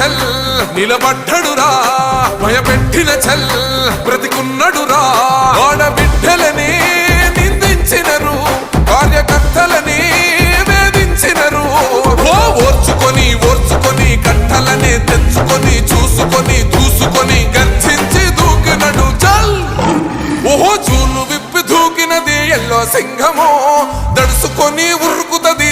చల్ నిలబడ్డడురా భయపెట్టిన చల్ బ్రతికున్నడురా. ఆడబిడ్డలని నిందించినరు కార్యకర్తలని వేధించినరు. ఓర్చుకొని ఓర్చుకొని కట్టలని తెచ్చుకొని చూసుకొని చూసుకొని గర్జించి దూకినడు చల్. ఓహో చూలు విప్పి దూకినది ఎల్లో సింహమో దడుసుకొని ఉరుకుతది